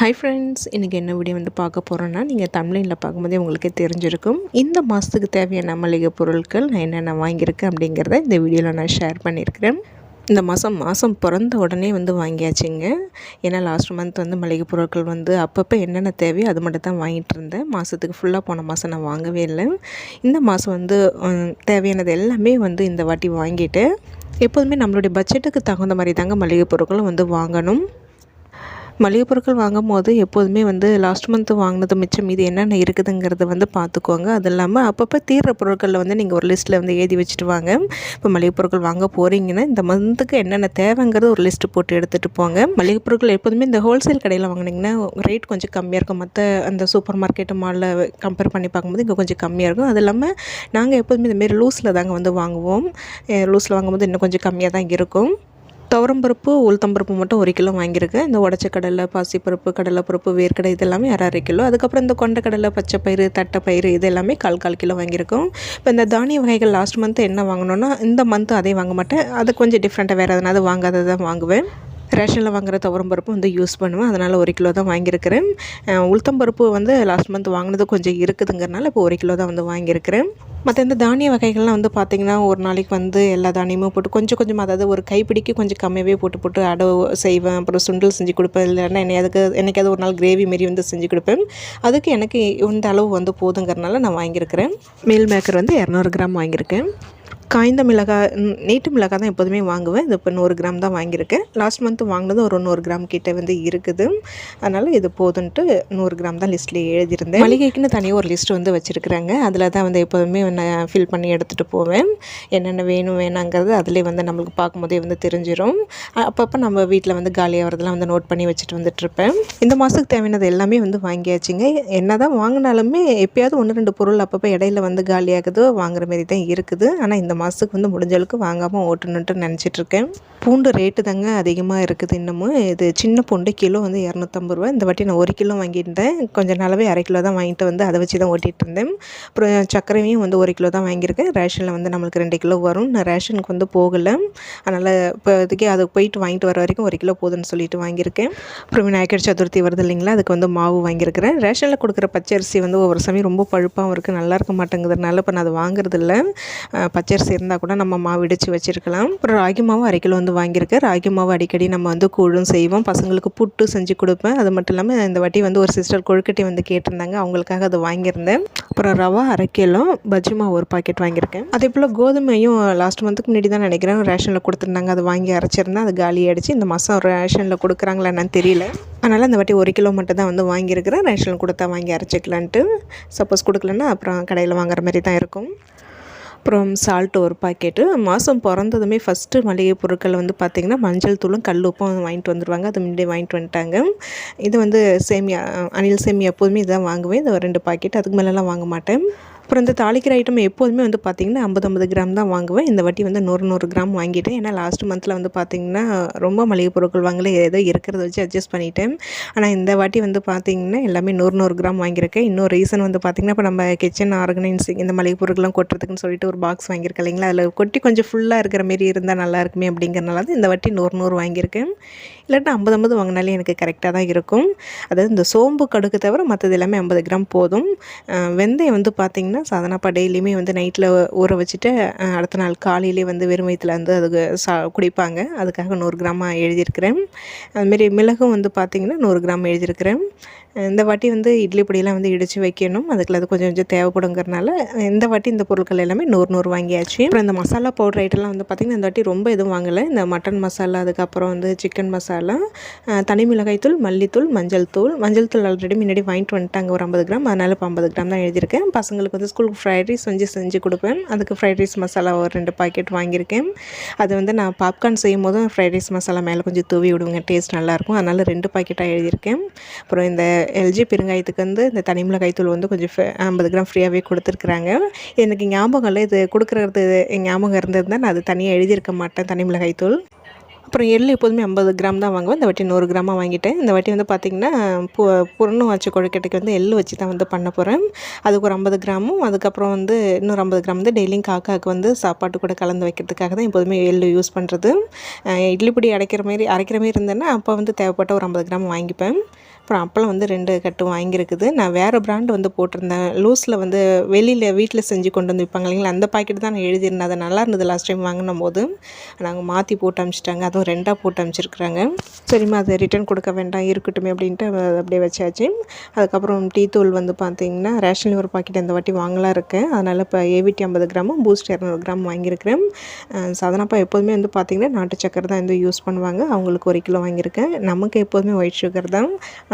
Hi friends இன்றைக்கி என்ன video வந்து பார்க்க போகிறோன்னா நீங்கள் தமிழில் பார்க்கும்போதே உங்களுக்கே தெரிஞ்சிருக்கும். இந்த மாதத்துக்கு தேவையான மளிகை பொருட்கள் நான் என்னென்ன வாங்கியிருக்கேன் அப்படிங்கிறத இந்த வீடியோவில் நான் ஷேர் பண்ணியிருக்கிறேன். இந்த மாதம் மாதம் பிறந்த உடனே வந்து வாங்கியாச்சுங்க. ஏன்னா லாஸ்ட் மந்த் வந்து மளிகை பொருட்கள் வந்து அப்பப்போ என்னென்ன தேவையோ அது மட்டும் தான் வாங்கிட்டு இருந்தேன். மாதத்துக்கு ஃபுல்லாக போன மாதம் நான் வாங்கவே இல்லை. இந்த மாதம் வந்து தேவையானது எல்லாமே வந்து இந்த வாட்டி வாங்கிட்டேன் எப்போதுமே நம்மளுடைய பட்ஜெட்டுக்கு தகுந்த மாதிரி தாங்க மளிகை பொருட்களும் வந்து வாங்கணும். மளிகை பொருட்கள் வாங்கும் போது எப்போதுமே வந்து லாஸ்ட் மந்த்து வாங்கினது மிச்சம் மீது என்னென்ன இருக்குதுங்கிறத வந்து பார்த்துக்கோங்க அது இல்லாமல் அப்பப்போ தீர்ற பொருட்களில் வந்து நீங்கள் ஒரு லிஸ்ட்டில் வந்து எழுதி வச்சுட்டு வாங்க. இப்போ மளிகை பொருட்கள் வாங்க போகிறீங்கன்னா இந்த மந்த்துக்கு என்னென்ன தேவைங்கிறது ஒரு லிஸ்ட்டு போட்டு எடுத்துகிட்டு போங்க. மளிகை பொருட்கள் எப்போதுமே இந்த ஹோல்சேல் கடையில் வாங்கினீங்கன்னா ரேட் கொஞ்சம் கம்மியாக இருக்கும். மற்ற அந்த சூப்பர் மார்க்கெட்டு மாலில் கம்பேர் பண்ணி பார்க்கும்போது இங்கே கொஞ்சம் கம்மியாக இருக்கும். அது இல்லாமல் நாங்கள் எப்போதுமே இந்தமாரி லூஸில் தாங்க வந்து வாங்குவோம். லூஸில் வாங்கும்போது இன்னும் கொஞ்சம் கம்மியாக தான் இருக்கும். துவரம்பருப்பு உளுத்தம்பருப்பு மட்டும் ஒரு கிலோ வாங்கியிருக்கேன். இந்த உடச்ச கடலை பாசிப்பருப்பு கடலைப்பருப்பு வேர்க்கடலை இது எல்லாமே அரை அரை கிலோ. அதுக்கப்புறம் இந்த கொண்ட கடலை பச்சை பயிறு தட்டைப்பயிறு இது எல்லாமே கால் கால் கிலோ வாங்கியிருக்கோம். இப்போ இந்த தானிய வகைகள் லாஸ்ட் மந்த் என்ன வாங்கினோன்னா இந்த மந்த்து அதே வாங்க மாட்டேன். அது கொஞ்சம் டிஃப்ரெண்ட்டாக வேறு எதனாவது வாங்காததை தான் வாங்குவேன். ரேஷனில் வாங்குற துவரம் பருப்பு வந்து யூஸ் பண்ணுவேன். அதனால் ஒரு கிலோ தான் வாங்கியிருக்கிறேன். உளுத்தம் பருப்பு வந்து லாஸ்ட் மந்த் வாங்கினது கொஞ்சம் இருக்குதுங்கிறனால இப்போ ஒரு கிலோ தான் வந்து வாங்கியிருக்கிறேன். மற்ற இந்த தானிய வகைகள்லாம் வந்து பார்த்திங்கன்னா ஒரு நாளைக்கு வந்து எல்லா தானியமும் போட்டு கொஞ்சம் கொஞ்சமாக அதாவது ஒரு கைப்பிடிக்கு கொஞ்சம் கம்மியாகவே போட்டு போட்டு அடை செய்வேன். அப்புறம் சுண்டல் செஞ்சு கொடுப்பேன். இல்லைன்னா என்னையாவது என்னைக்காவது ஒரு நாள் கிரேவி மாரி வந்து செஞ்சு கொடுப்பேன். அதுக்கு எனக்கு இந்த அளவு வந்து போதுங்கிறனால நான் வாங்கியிருக்கிறேன். மீல் மேக்கர் வந்து இரநூறு கிராம் வாங்கியிருக்கேன். காய்ந்த மிளகாய் நீட்டு மிளகாய் தான் எப்போதுமே வாங்குவேன். இது இப்போ நூறு கிராம் தான் வாங்கியிருக்கேன். லாஸ்ட் மந்த்து வாங்கினது ஒரு நூறு கிராம் கிட்டே வந்து இருக்குது. அதனால் இது போதுன்ட்டு நூறு கிராம் தான் லிஸ்ட்லேயே எழுதியிருந்தேன். மளிகைக்குன்னு தனியாக ஒரு லிஸ்ட் வந்து வச்சுருக்குறாங்க. அதில் தான் வந்து எப்போதுமே நான் ஃபில் பண்ணி எடுத்துகிட்டு போவேன். என்னென்ன வேணும் வேணாங்கிறது அதிலே வந்து நம்மளுக்கு பார்க்கும்போதே வந்து தெரிஞ்சிடும் அப்பப்போ நம்ம வீட்டில் வந்து காலியாகிறதெல்லாம் வந்து நோட் பண்ணி வச்சுட்டு வந்துட்டுருப்பேன் இந்த மாதத்துக்கு தேவையானது எல்லாமே வந்து வாங்கியாச்சுங்க. என்ன தான் வாங்கினாலுமே எப்பயாவது ஒன்று ரெண்டு பொருள் அப்பப்போ இடையில வந்து காலியாகுதோ வாங்குற மாரி தான் இருக்குது. ஆனால் இந்த மாதத்துக்கு வந்து முடிஞ்ச அளவுக்கு வாங்காமல் ஓட்டணுன்ட்டு நினச்சிட்ருக்கேன். பூண்டு ரேட்டு தாங்க அதிகமாக இருக்குது இன்னமும். இது சின்ன பூண்டு கிலோ வந்து இரநூத்தம்பது ரூபா இந்த வாட்டி நான் ஒரு கிலோ வாங்கியிருந்தேன். கொஞ்சம் நாளாவே அரை கிலோ தான் வாங்கிட்டு வந்து அதை வச்சு தான் ஓட்டிகிட்டு இருந்தேன் அப்புறம் சர்க்கரையும் வந்து ஒரு கிலோ தான் வாங்கியிருக்கேன். ரேஷனில் வந்து நம்மளுக்கு ரெண்டு கிலோ வரும். நான் ரேஷனுக்கு வந்து போகலை. அதனால் இப்போ இதுக்கே அது போயிட்டு வாங்கிட்டு வர வரைக்கும் ஒரு கிலோ போதுன்னு சொல்லிட்டு வாங்கியிருக்கேன். அப்புறம் விநாயகர் சதுர்த்தி வருது இல்லைங்களா? அதுக்கு வந்து மாவு வாங்கியிருக்கிறேன். ரேஷனில் கொடுக்குற பச்சரிசி வந்து ஒவ்வொரு சமயம் ரொம்ப பழுப்பாகவும் இருக்குது நல்லா இருக்க மாட்டேங்கிறதுனால இப்போ நான் அதை வாங்குறதில்ல. பச்சரிசி இருந்தால் கூட நம்ம மாவு இடித்து வச்சுருக்கலாம். அப்புறம் ராகி மாவு அரை கிலோ வந்து வாங்கியிருக்கேன் ராகி மாவு அடிக்கடி நம்ம வந்து கூழும் செய்வோம். பசங்களுக்கு புட்டு செஞ்சு கொடுப்பேன். அது மட்டும் இல்லாமல் இந்த வாட்டி வந்து ஒரு சிஸ்டர் கொழுக்கட்டி வந்து கேட்டிருந்தாங்க. அவங்களுக்காக அது வாங்கியிருந்தேன். அப்புறம் ரவா அரை கிலோ பஜ்ஜி மாவு ஒரு பாக்கெட் வாங்கியிருக்கேன். அதே போல் கோதுமையும் லாஸ்ட் மந்த்துக்கு முன்னாடி தான் நினைக்கிறேன். ரேஷனில் கொடுத்துருந்தாங்க. அதை வாங்கி அரைச்சிருந்தேன். அது காலி ஆயிடுச்சு. இந்த மாதம் ரேஷனில் கொடுக்குறாங்களா என்னன்னு தெரியல. அதனால் இந்த வாட்டி ஒரு கிலோ மட்டும் தான் வந்து வாங்கியிருக்கிறேன். ரேஷனில் கொடுத்தா வாங்கி அரைச்சிக்கலான்ட்டு சப்போஸ் கொடுக்கலன்னா அப்புறம் கடையில் வாங்குற மாதிரி தான் இருக்கும். அப்புறம் சால்ட் ஒரு பாக்கெட்டு மாதம் பிறந்ததுமே ஃபஸ்ட்டு மளிகை பொருட்கள் வந்து பார்த்திங்கன்னா மஞ்சள் தூளும் கல் உப்பும் வாங்கிட்டு வந்துடுவாங்க அது முன்னாடியே வாங்கிட்டு வந்துட்டாங்க. இது வந்து சேமியா அணில் சேமியா எப்போதுமே இதான் வாங்குவேன். இந்த ரெண்டு பாக்கெட் அதுக்கு மேலெலாம் வாங்க மாட்டேன். அப்புறம் இந்த தாளிக்கிற ஐட்டம் எப்போதுமே வந்து பார்த்திங்கன்னா ஐம்பது ஐம்பது கிராம் தான் வாங்குவேன். இந்த வாட்டி வந்து நூறு நூறு கிராம் வாங்கிட்டேன். ஏன்னா லாஸ்ட் மந்தில் வந்து பார்த்திங்கன்னா ரொம்ப மளிகை பொருட்கள் வாங்கல. ஏதோ இருக்கிறத வச்சு அட்ஜஸ்ட் பண்ணிட்டேன். ஆனால் இந்த வாட்டி வந்து பார்த்திங்கன்னா எல்லாமே நூறு நூறு கிராம் வாங்கியிருக்கேன். இன்னொரு ரீசன் வந்து பார்த்திங்கன்னா இப்போ நம்ம கிச்சன் ஆர்கனைசிங் இந்த மளிகை பொருட்கள்லாம் கொட்டுறதுக்குன்னு சொல்லிட்டு ஒரு பாக்ஸ் வாங்கியிருக்கேன் இல்லைங்களா? அதில் கொட்டி கொஞ்சம் ஃபுல்லாக இருக்கிற மாரி இருந்தால் நல்லா இருக்குமே அப்படிங்கிறனால தான் இந்த வாட்டி நூறு நூறு வாங்கியிருக்கேன். இல்லாட்டி ஐம்பது ஐம்பது வாங்கினாலே எனக்கு கரெக்டாக தான் இருக்கும். அதாவது இந்த சோம்பு கடுக்கு தவிர மற்றது எல்லாமே ஐம்பது கிராம் போதும். வெந்தயம் வந்து பார்த்திங்கன்னா சாதாரணப்பா டெய்லியுமே வந்து நைட்டில் ஊற வச்சுட்டு அடுத்த நாள் காலையிலே வந்து வெறும் வயிற்றுல வந்து அதுக்கு சா குடிப்பாங்க. அதுக்காக நூறு கிராமாக எழுதியிருக்கிறேன். அதுமாரி மிளகும் வந்து பார்த்திங்கன்னா நூறு கிராம் எழுதியிருக்கிறேன். இந்த வாட்டி வந்து இட்லி பொடியெல்லாம் வந்து இடித்து வைக்கணும். அதுக்குள்ள அது கொஞ்சம் கொஞ்சம் தேவைப்படுங்கிறனால இந்த வாட்டி இந்த பொருட்கள் எல்லாமே நூறு நூறு வாங்கியாச்சு. அப்புறம் இந்த மசாலா பவுடர் ஐட்டம்லாம் வந்து பார்த்திங்கன்னா இந்த வாட்டி ரொம்ப எதுவும் வாங்கலை. இந்த மட்டன் மசாலா அதுக்கப்புறம் வந்து சிக்கன் மசாலா தனி மிளகாய்த்தூள் மல்லித்தூள் மஞ்சள் தூள். மஞ்சள் தூள் ஆல்ரெடி முன்னாடி வாங்கிட்டு வந்துட்டாங்க ஒரு ஐம்பது கிராம். அதனால் இப்போ ஐம்பது கிராம் தான் எழுதியிருக்கேன். பசங்களுக்கு வந்து ஸ்கூலுக்கு ஃப்ரைட் ரைஸ் செஞ்சு செஞ்சு கொடுப்பேன். அதுக்கு ஃப்ரைட் ரைஸ் மசாலா ஒரு ரெண்டு பாக்கெட் வாங்கியிருக்கேன். அது வந்து நான் பாப்கார்ன் செய்யும் போதும் ஃப்ரைட் ரைஸ் மசாலா மேலே கொஞ்சம் தூவி விடுவேங்க. டேஸ்ட் நல்லாயிருக்கும் அதனால் ரெண்டு பாக்கெட்டாக எழுதியிருக்கேன். அப்புறம் இந்த எல்ஜி பெருங்காயத்துக்கு வந்து இந்த தனி மிளகாய்த்தூள் வந்து கொஞ்சம் ஃப- ஐம்பது கிராம் ஃப்ரீயாகவே கொடுத்துருக்குறாங்க. எனக்கு ஞாபகம் இல்லை இது கொடுக்குறது ஞாபகம் இருந்திருந்தால் நான் அது தனியாக எழுதியிருக்க மாட்டேன் தனி மிளகாய்த்தூள். அப்புறம் எள்ளு எப்போதுமே ஐம்பது கிராம் தான் வாங்குவேன். இந்த வாட்டி நூறு கிராமாக வாங்கிட்டேன். இந்த வாட்டி வந்து பார்த்திங்கன்னா பு புறணு வச்ச கொழுக்கட்டைக்கு வந்து எள்ளு வச்சு தான் வந்து பண்ண போகிறேன் அதுக்கு ஒரு ஐம்பது கிராமும் அதுக்கப்புறம் வந்து இன்னொரு ஐம்பது கிராம் வந்து டெய்லியும் காக்காவுக்கு வந்து சாப்பாட்டு கூட கலந்து வைக்கிறதுக்காக தான் எப்போதுமே எள்ளு யூஸ் பண்ணுறது இட்லி பொடி அடைக்கிற மாரி அரைக்கிற மாரி இருந்தேன்னா அப்போ வந்து தேவைப்பட்ட ஒரு ஐம்பது கிராம் வாங்கிப்பேன். அப்புறம் அப்பளம் வந்து ரெண்டு கட்டு வாங்கியிருக்குது. நான் வேறு பிராண்டு வந்து போட்டிருந்தேன். லூஸில் வந்து வெளியில் வீட்டில் செஞ்சு கொண்டு வந்து விற்பாங்க இல்லைங்களா? அந்த பாக்கெட் தான் நான் எழுதியிருந்தேன். அது நல்லா இருந்தது லாஸ்ட் டைம் வாங்கின போது நாங்கள் மாற்றி போட்டு அமிச்சிட்டாங்க. அதுவும் ரெண்டாக போட்டு அமிச்சிருக்கிறாங்க. சரிம்மா அதை ரிட்டர்ன் கொடுக்க வேண்டாம். இருக்கட்டுமே அப்படின்ட்டு அப்படியே வச்சாச்சு. அதுக்கப்புறம் டீ தூள் வந்து பார்த்தீங்கன்னா ரேஷன் ஒரு பாக்கெட் இந்த வாட்டி வாங்கலாம் இருக்கேன். அதனால் இப்போ ஏவிடி ஐம்பது கிராமும் பூஸ்ட் இரநூறு கிராம் வாங்கியிருக்கிறேன். சாதனப்பா எப்போதுமே வந்து பார்த்திங்கன்னா நாட்டு சக்கரை தான் வந்து யூஸ் பண்ணுவாங்க. அவங்களுக்கு ஒரு கிலோ வாங்கியிருக்கேன். நமக்கு எப்போதுமே ஒயிட் சுகர் தான்.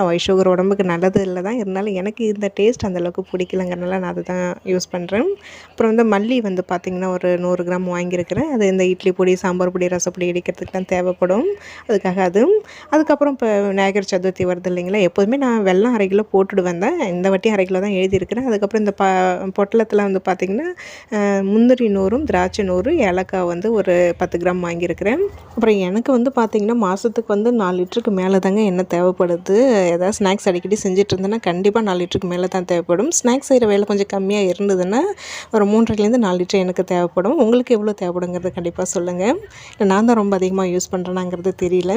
ஒயிட் சுகர் உடம்புக்கு நல்லது இல்லை தான் இருந்தாலும் எனக்கு இந்த டேஸ்ட் அந்தளவுக்கு பிடிக்கலங்கிறனால நான் அதை தான் யூஸ் பண்ணுறேன் அப்புறம் வந்து மல்லி வந்து பார்த்திங்கன்னா ஒரு நூறு கிராம் வாங்கியிருக்கிறேன். அது இந்த இட்லி பொடி சாம்பார் பொடி ரசப்பொடி இடிக்கிறதுக்குலாம் தேவைப்படும். அதுக்காக அது. அதுக்கப்புறம் இப்போ விநாயகர் சதுர்த்தி வருது இல்லைங்களா? எப்போதுமே நான் வெள்ளம் அரை கிலோ போட்டுடுவேன் தான். இந்த வாட்டி அரை கிலோ தான் எழுதியிருக்கிறேன். அதுக்கப்புறம் இந்த ப பொட்டலத்தில் வந்து பார்த்திங்கன்னா முந்திரி நூறும் திராட்சை நூறு ஏலக்காய் வந்து ஒரு பத்து கிராம் வாங்கியிருக்கிறேன். அப்புறம் எனக்கு வந்து பார்த்திங்கன்னா மாதத்துக்கு வந்து நாலு லிட்டருக்கு மேலே தாங்க எண்ணெய் தேவைப்படுது. ஏதாவது ஸ்நாக்ஸ் அடிக்கடி செஞ்சுட்டு இருந்தேன்னா கண்டிப்பாக நாலு லிட்டருக்கு மேலே தான் தேவைப்படும். ஸ்நாக்ஸ் செய்கிற வேலை கொஞ்சம் கம்மியாக இருந்ததுன்னா ஒரு மூன்றரைலேருந்து நாலு லிட்டர் எனக்கு தேவைப்படும். உங்களுக்கு எவ்வளோ தேவைப்படுங்கிறது கண்டிப்பாக சொல்லுங்கள் இல்லை நான் தான் ரொம்ப அதிகமாக யூஸ் பண்ணுறேனாங்கிறது தெரியல.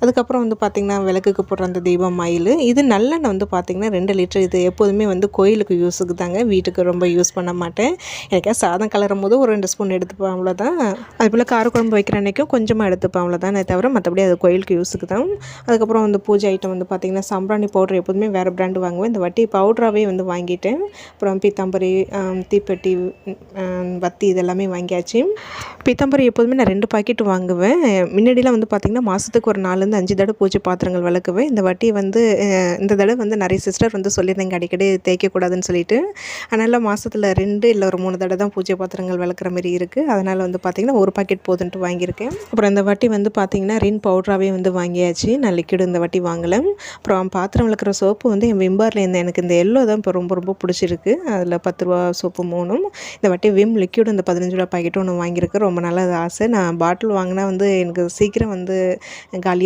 அதுக்கப்புறம் வந்து பார்த்திங்கன்னா விளக்குக்கு போடுற அந்த தீபம் ஆயில் இது நல்லெண்ணெய் வந்து பார்த்திங்கன்னா ரெண்டு லிட்டர். இது எப்போதுமே வந்து கோயிலுக்கு யூஸுக்கு தாங்க. வீட்டுக்கு ரொம்ப யூஸ் பண்ண மாட்டேன். எனக்கே சாதம் கலரும் போது ஒரு ரெண்டு ஸ்பூன் எடுத்துப்பேன் அவ்வளோதான் அதுபோல் காரக்குழம்பு வைக்கிற அன்றைக்கும் கொஞ்சமாக எடுத்துப்பேன் அவ்வளோதான் தவிர மற்றபடி அது கோயிலுக்கு யூஸுக்கு தான். அதுக்கப்புறம் வந்து பூஜை ஐட்டம் வந்து பார்த்திங்கன்னா சம்பராணி பவுடர் எப்போதுமே வேறு பிராண்டு வாங்குவேன். இந்த வட்டி பவுடராகவே வந்து வாங்கிட்டேன். அப்புறம் பீத்தாம்பரி தீப்பெட்டி வத்தி இதெல்லாமே வாங்கியாச்சு. பீத்தாம்பரி எப்போதுமே நான் ரெண்டு பாக்கெட் வாங்குவேன். முன்னாடிலாம் வந்து பார்த்திங்கன்னா மாதத்துக்கு ஒரு நாலு நாலுலேருந்து அஞ்சு தடவை பூஜை பாத்திரங்கள் விளக்குவேன். இந்த வாட்டி வந்து இந்த தடவை வந்து நிறைய சிஸ்டர் வந்து சொல்லியிருந்தாங்க அடிக்கடி தேய்க்கக்கூடாதுன்னு சொல்லிட்டு. அதனால் மாதத்தில் ரெண்டு இல்லை ஒரு மூணு தடவை தான் பூஜை பாத்திரங்கள் விளக்குற மாதிரி இருக்குது அதனால் வந்து பார்த்திங்கன்னா ஒரு பாக்கெட் போதுன்ட்டு வாங்கியிருக்கேன். அப்புறம் இந்த வாட்டி வந்து பார்த்திங்கன்னா ரின் பவுடராகவே வந்து வாங்கியாச்சு. நான் லிக்விட் இந்த வாட்டி வாங்கலை. அப்புறம் பாத்திரம் விளக்குற சோப்பு வந்து என் விம்பாரில் இருந்த எனக்கு இந்த எல்லோ தான் இப்போ ரொம்ப ரொம்ப பிடிச்சிருக்கு. அதில் பத்து ரூபா சோப்பு மூணும். இந்த வாட்டி விம் லிக்விட் இந்த பதினஞ்சு ரூபா பாக்கெட் ஒன்று வாங்கியிருக்கேன். ரொம்ப நல்ல ஆசை. நான் பாட்டில் வாங்கினா வந்து எனக்கு சீக்கிரம் வந்து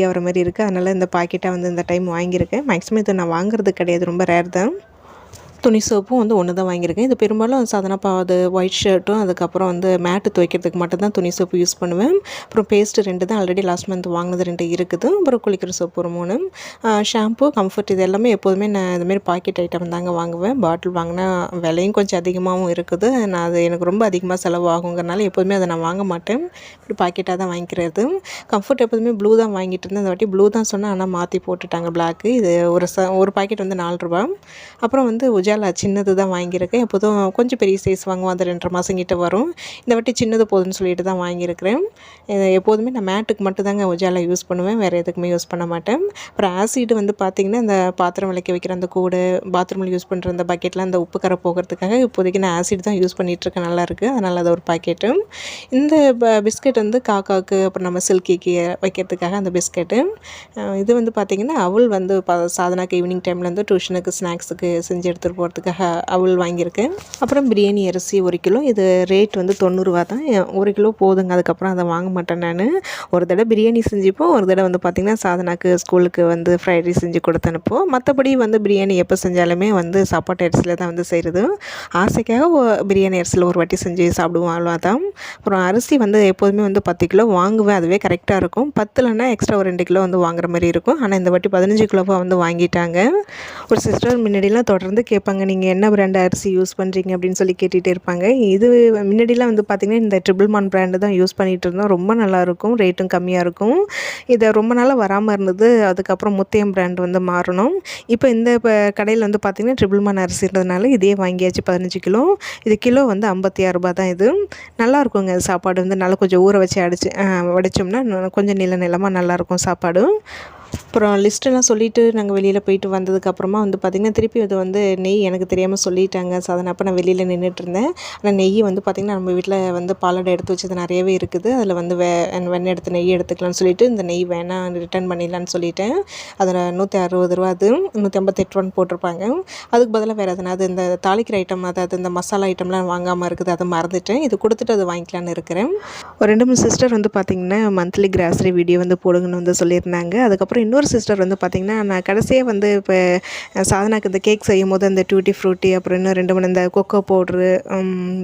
காலியாகிற மாதிரி இருக்குது அதனால் இந்த பாக்கெட்டாக வந்து இந்த டைம் வாங்கியிருக்கேன். மேக்ஸிமம் இதை நான் வாங்குறது கிடையாது. ரொம்ப ரேர் தான். துணி சோப்பும் வந்து ஒன்று தான் வாங்கியிருக்கேன். இது பெரும்பாலும் சாதனப்பா அது ஒயிட் ஷர்ட்டும் அதுக்கப்புறம் வந்து மேட்டு துவைக்கிறதுக்கு மட்டும்தான் துணி சோப்பு யூஸ் பண்ணுவேன். அப்புறம் பேஸ்ட்டு ரெண்டு தான் ஆல்ரெடி லாஸ்ட் மந்த் வாங்கினது ரெண்டு இருக்குது. அப்புறம் குளிக்கிற சோப்பு ஒரு மூணு. ஷாம்பு கம்ஃபர்ட் இது எல்லாமே எப்போதுமே நான் இதுமாரி பாக்கெட் ஐட்டம் தாங்க வாங்குவேன். பாட்டில் வாங்கினா விலையும் கொஞ்சம் அதிகமாகவும் இருக்குது. நான் அது எனக்கு ரொம்ப அதிகமாக செலவாகுங்கிறனால எப்போதுமே அதை நான் வாங்க மாட்டேன். இப்படி பாக்கெட்டாக தான் வாங்கிக்கிறது. கம்ஃபர்ட் எப்போதுமே ப்ளூ தான் வாங்கிட்டு இருந்தேன். இந்த வாட்டி ப்ளூ தான் சொன்னால் ஆனால் மாற்றி போட்டுட்டாங்க பிளாக்கு இது ஒரு ச ஒரு பாக்கெட் வந்து நாலு ரூபா. அப்புறம் வந்து உஜாலா சின்னது தான் வாங்கியிருக்கேன். எப்போதும் கொஞ்சம் பெரிய சைஸ் வாங்குவோம். அது ரெண்டரை மாதம் கிட்டே வரும். இந்த வாட்டி சின்னது போதும்னு சொல்லிட்டு தான் வாங்கியிருக்கிறேன். எப்போதுமே நான் மேட்டுக்கு மட்டும் தாங்க உஜாலா யூஸ் பண்ணுவேன். வேறு எதுக்குமே யூஸ் பண்ண மாட்டேன். அப்புறம் ஆசிட் வந்து பார்த்திங்கன்னா இந்த பாத்திரம் விளக்கி வைக்கிற அந்த கூடு பாத்ரூமில் யூஸ் பண்ணுற அந்த பக்கெட்லாம் அந்த உப்பு கரை போகிறதுக்காக இப்போதைக்கு நான் ஆசிட் தான் யூஸ் பண்ணிகிட்ருக்கேன் நல்லாயிருக்கு அதனால் அது ஒரு பாக்கெட்டு இந்த ப பிஸ்கெட் வந்து காக்காவுக்கு அப்புறம் நம்ம சில்கிக்கு வைக்கிறதுக்காக அந்த பிஸ்கெட்டு இது வந்து பார்த்திங்கன்னா அவள் வந்து ப சாதனாக்கு ஈவினிங் டைமில் வந்து டியூஷனுக்கு ஸ்நாக்ஸுக்கு செஞ்சு எடுத்துகிட்டு போகிறதுக்காக அவள் வாங்கியிருக்கேன். அப்புறம் பிரியாணி அரிசி ஒரு கிலோ. இது ரேட் வந்து தொண்ணூறுரூவா தான். ஒரு கிலோ போதுங்க. அதுக்கப்புறம் அதை வாங்க மாட்டேன் நான். ஒரு தடவை பிரியாணி செஞ்சுப்போம். ஒரு தடவை வந்து பார்த்திங்கன்னா சாதனாக்கு ஸ்கூலுக்கு வந்து ஃப்ரைட் ரைஸ் செஞ்சு கொடுத்து அனுப்புவோம். மற்றபடி வந்து பிரியாணி எப்போ செஞ்சாலுமே வந்து சாப்பாட்டு அரிசியில் தான் வந்து செய்கிறது ஆசைக்காக பிரியாணி அரிசியில் ஒரு வாட்டி செஞ்சு சாப்பிடுவோம். அவ்வளோதான் அப்புறம் அரிசி வந்து எப்போதுமே வந்து பத்து கிலோ வாங்குவேன். அதுவே கரெக்டாக இருக்கும். பத்துலன்னா எக்ஸ்ட்ரா ஒரு ரெண்டு கிலோ வந்து வாங்குற மாதிரி இருக்கும். ஆனால் இந்த வாட்டி பதினஞ்சு கிலோவாக வந்து வாங்கிட்டாங்க. ஒரு சிஸ்டர் முன்னாடிலாம் தொடர்ந்து கேட்பாங்க நீங்கள் என்ன பிராண்ட் அரிசி யூஸ் பண்ணுறீங்க அப்படின்னு சொல்லி கேட்டுகிட்டே இருப்பாங்க. இது முன்னாடிலாம் வந்து பார்த்திங்கன்னா இந்த ட்ரிபிள் மான் பிராண்டு தான் யூஸ் பண்ணிகிட்டு இருந்தோம். ரொம்ப நல்லாயிருக்கும் ரேட்டும் கம்மியாக இருக்கும். இதை ரொம்ப நாளாக வராமல் இருந்தது. அதுக்கப்புறம் முத்தையம் பிராண்ட் வந்து மாறணும். இப்போ இந்த இப்போ கடையில் வந்து பார்த்திங்கன்னா ட்ரிபிள் மான் அரிசின்றதுனால இதே வாங்கியாச்சு பதினஞ்சு கிலோ. இது கிலோ வந்து ஐம்பத்தி ஆறு ரூபா தான் இது. நல்லாயிருக்குங்க சாப்பாடு வந்து. நல்லா கொஞ்சம் ஊற வச்சு அடிச்சு வடித்தோம்னா கொஞ்சம் நில நிலமாக நல்லாயிருக்கும் சாப்பாடும் அப்புறம் லிஸ்ட்டெல்லாம் சொல்லிவிட்டு நாங்கள் வெளியில் போயிட்டு வந்ததுக்கப்புறமா வந்து பார்த்திங்கன்னா திருப்பி அது வந்து நெய் எனக்கு தெரியாமல் சொல்லிட்டாங்க. ஸோ அதனால் அப்போ நான் வெளியில் நின்றுட்டு இருந்தேன். ஆனால் நெய் வந்து பார்த்திங்கன்னா நம்ம வீட்டில் வந்து பாலடை எடுத்து வச்சது நிறையவே இருக்குது. அதில் வந்து வே வெண்ணெய் எடுத்து நெய் எடுத்துக்கலாம்னு சொல்லிட்டு இந்த நெய் வேணாம் ரிட்டர்ன் பண்ணிடலான்னு சொல்லிட்டேன். அதில் நூற்றி அறுபது ரூபா அது நூற்றி ஐம்பத்தெட்டு ரூபான்னு போட்டிருப்பாங்க. அதுக்கு பதிலாக வேறு எதனா அது இந்த தாளிக்கிற ஐட்டம் அதாவது இந்த மசாலா ஐட்டம்லாம் வாங்காமல் இருக்குது அதை மறந்துட்டேன். இது கொடுத்துட்டு அதை வாங்கிக்கலான்னு இருக்கிறேன். ஒரு ரெண்டு மூணு சிஸ்டர் வந்து பார்த்திங்கன்னா மந்த்லி கிராசரி வீடியோ வந்து போடுங்கன்னு வந்து சொல்லியிருந்தாங்க. அதுக்கப்புறம் அப்புறம் இன்னொரு சிஸ்டர் வந்து பார்த்திங்கன்னா நான் கடைசியாக வந்து இப்போ சாதனாக்கு இந்த கேக் செய்யும் போது அந்த டூட்டி ஃப்ரூட்டி அப்புறம் இன்னும் ரெண்டு மூணு இந்த cocoa powder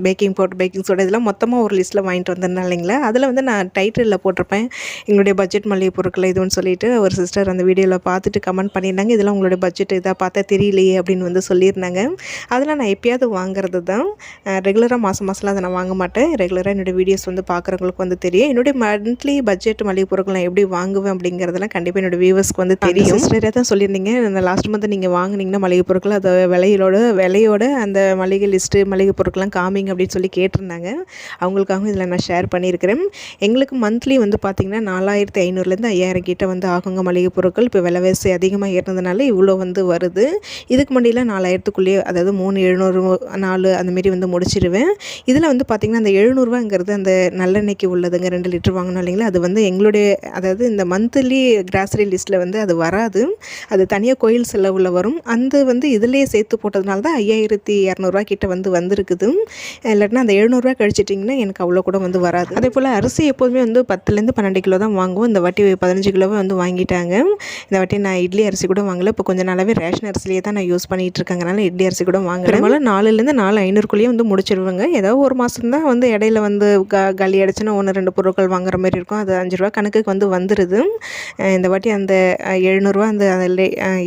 baking powder baking soda இதெல்லாம் மொத்தமாக ஒரு லிஸ்ட்டில் வாங்கிட்டு வந்திருந்தேன் இல்லைங்களா? அதில் வந்து நான் டைட்டிலில் போட்டிருப்பேன். எங்களுடைய பட்ஜெட் மளிகை பொருட்கள் இதுன்னு சொல்லிட்டு ஒரு சிஸ்டர் அந்த வீடியோவில் பார்த்துட்டு கமெண்ட் பண்ணியிருந்தாங்க. இதெல்லாம் உங்களுடைய பட்ஜெட் இதாக பார்த்தா தெரியலையே அப்படின்னு வந்து சொல்லியிருந்தாங்க. அதெல்லாம் நான் எப்பயாவது வாங்குறது தான். ரெகுலராக மாதம் மாதம்லாம் அதை நான் வாங்க மாட்டேன். ரெகுலராக என்னுடைய வீடியோஸ் வந்து பார்க்குறவங்களுக்கு வந்து தெரியும். என்னுடைய மந்த்லி பட்ஜெட் மளிகை பொருட்கள் நான் எப்படி வாங்குவேன் அப்படிங்கிறதெல்லாம் கண்டிப்பாக என்னோடய வியூவர்ஸ்க்கு வந்து தெரியும். சிஸ்டரே தான் சொல்லியிருந்தீங்க. இந்த லாஸ்ட் மந்த் நீங்கள் வாங்குனீங்கன்னா மளிகை பொருட்கள் அது விலையோட விலையோட அந்த மளிகை லிஸ்ட்டு மளிகை பொருட்கள்லாம் காமிங்க அப்படின்னு சொல்லி கேட்டிருந்தாங்க. அவங்களுக்காகவும் இதில் நான் ஷேர் பண்ணியிருக்கிறேன். எங்களுக்கு மந்த்லி வந்து பார்த்திங்கன்னா நாலாயிரத்தி ஐநூறுலேருந்து ஐயாயிரம் கிட்ட வந்து ஆகுங்க மளிகை பொருட்கள். இப்போ விலைவாசி அதிகமாக ஏறினதுனால இவ்வளோ வந்து வருது. இதுக்கு முன்னாடிலாம் நாலாயிரத்துக்குள்ளேயே அதாவது மூணு எழுநூறு நாலு அந்தமாரி வந்து முடிச்சிடுவேன் இதில் வந்து பார்த்திங்கன்னா அந்த எழுநூறுவாங்கிறது அந்த நல்லெண்ணெய்க்கு உள்ளதுங்க ரெண்டு லிட்டர் வாங்கணும் இல்லைங்களா? அது வந்து எங்களுடைய அதாவது இந்த மந்த்லி கிராசரி லிஸ்ட்டில் வந்து அது வராது. அது தனியாக கோயில் செலவில் வரும். அந்த வந்து இதிலேயே சேர்த்து போட்டதுனால தான் ஐயாயிரத்தி இரநூறுவா கிட்ட வந்து வந்திருக்குது. இல்லாட்டினா அந்த எழுநூறுவா கழிச்சிட்டிங்கன்னா எனக்கு அவ்வளோ கூட வந்து வராது. அதே போல் அரிசி எப்போதுமே வந்து பத்துலேருந்து பன்னெண்டு கிலோ தான் வாங்குவோம். இந்த வாட்டி பதினஞ்சு கிலோவே வந்து வாங்கிட்டாங்க. இந்த வாட்டி நான் இட்லி அரிசி கூட வாங்கல. இப்போ கொஞ்சம் நாளாவே ரேஷன் அரிசிலேயே தான் நான் யூஸ் பண்ணிகிட்டு இருக்கேங்கனால இட்லி அரிசி கூட வாங்குறேன் போல் நாலுலேருந்து நாலு ஐநூறுக்குள்ளேயே வந்து முடிச்சிருவாங்க. ஏதாவது ஒரு மாதம் தான் வந்து இடையில வந்து க களி அடிச்சுன்னா ஒன்று ரெண்டு பொருட்கள் வாங்குற மாதிரி இருக்கும். அது அஞ்சு ரூபா கணக்குக்கு வந்து வந்துடுது இந்த வாட்டி அந்த அந்த எழுநூறுவா அந்த அதில்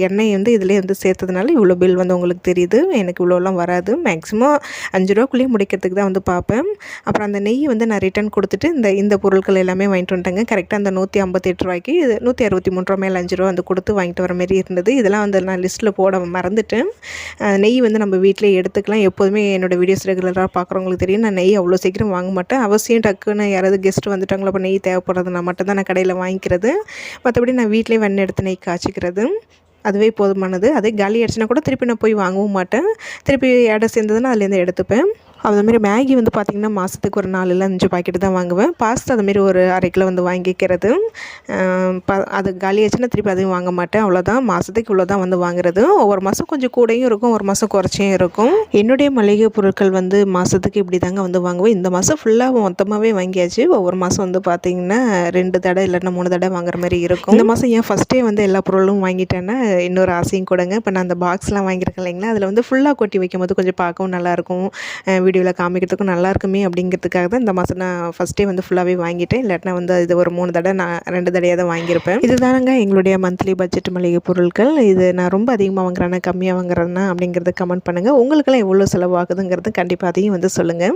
எண்ணெய் வந்து இதிலே வந்து சேர்த்ததுனால இவ்வளோ பில் வந்து உங்களுக்கு தெரியுது. எனக்கு இவ்வளோலாம் வராது. மேக்ஸிமம் அஞ்சு ரூபாக்குள்ளேயே முடிக்கிறதுக்கு தான் வந்து பார்ப்பேன் அப்புறம் அந்த நெய் வந்து நான் ரிட்டன் கொடுத்துட்டு இந்த இந்த பொருட்கள் எல்லாமே வாங்கிட்டு வந்துட்டேங்க. கரெக்டாக அந்த நூற்றி ஐம்பத்தெட்டு ரூபாய்க்கு இது நூற்றி அறுபத்தி மூணு ரூபா மேலே அஞ்சு ரூபா வந்து கொடுத்து வாங்கிட்டு வர மாரி இருந்தது. இதெல்லாம் வந்து நான் லிஸ்ட்டில் போட மறந்துட்டேன். நெய் வந்து நம்ம வீட்டிலே எடுத்துக்கலாம். எப்போதுமே என்னோடய வீடியோஸ் ரெகுலராக பார்க்குறவங்களுக்கு தெரியும். நான் நெய் அவ்வளோ சீக்கிரம் வாங்க மாட்டேன். அவசியம் டக்குன்னு யாராவது கெஸ்ட் வந்துட்டாங்களோ அப்போ நெய் தேவைப்படுறது நான் மட்டும் தான் நான் கடையில் வாங்கிக்கிறது. மற்றபடி நான் வீட்டில் வெண்ணெய் எடுத்து நெய் காய்ச்சிக்கிறது அதுவே போதுமானது. அதே காலி ஆயிடுச்சுன்னா கூட திருப்பி நான் போய் வாங்கவும் மாட்டேன். திருப்பி இடம் சேர்ந்ததுன்னா அதுலேருந்து எடுத்துப்பேன். அதுமாரி மேகி வந்து பார்த்திங்கன்னா மாதத்துக்கு ஒரு நாலு இல்லை அஞ்சு பாக்கெட்டு தான் வாங்குவேன். பாஸ்தா அதுமாரி ஒரு அரை கிலோ வந்து வாங்கிக்கிறது. ப அது காலியாச்சுன்னா திருப்பி அதையும் வாங்க மாட்டேன். அவ்வளோதான் மாதத்துக்கு இவ்வளோ தான் வந்து வாங்குறது. ஒவ்வொரு மாதம் கொஞ்சம் கூடையும் இருக்கும். ஒரு மாதம் குறைச்சியும் இருக்கும். என்னுடைய மளிகை பொருட்கள் வந்து மாதத்துக்கு இப்படி தாங்க வந்து வாங்குவேன். இந்த மாதம் ஃபுல்லாக மொத்தமாகவே வாங்கியாச்சு. ஒவ்வொரு மாதம் வந்து பார்த்திங்கன்னா ரெண்டு தடவை இல்லைன்னா மூணு தடவை வாங்குற மாதிரி இருக்கும். இந்த மாதம் ஏன் ஃபஸ்ட்டே வந்து எல்லா பொருளும் வாங்கிட்டேன்னா இன்னொரு ஆசையும் கொடுங்க. இப்போ நான் அந்த பாக்ஸ்லாம் வாங்கியிருக்கேன் இல்லைங்களா? அதில் வந்து ஃபுல்லாக கொட்டி வைக்கும் போது கொஞ்சம் பார்க்கவும் நல்லாயிருக்கும் வீடியோவில் காமிக்கிறதுக்கும் நல்லா இருக்குமே அப்படிங்கிறதுக்காக தான் இந்த மாதம் நான் ஃபஸ்ட்டே வந்து ஃபுல்லாகவே வாங்கிட்டேன். இல்லாட்டினா வந்து இது ஒரு மூணு தடவை நான் ரெண்டு தடையாக தான் வாங்கியிருப்பேன். இதுதானங்க எங்களுடைய மந்த்லி பட்ஜெட் மளிகை பொருட்கள். இது நான் ரொம்ப அதிகமாக வாங்குறேன்னா கம்மியாக வாங்குறேன்னா அப்படிங்கிறத கமெண்ட் பண்ணுங்கள் உங்களுக்கெல்லாம் எவ்வளோ செலவாகுதுங்கிறது கண்டிப்பாக அதையும் வந்து சொல்லுங்கள்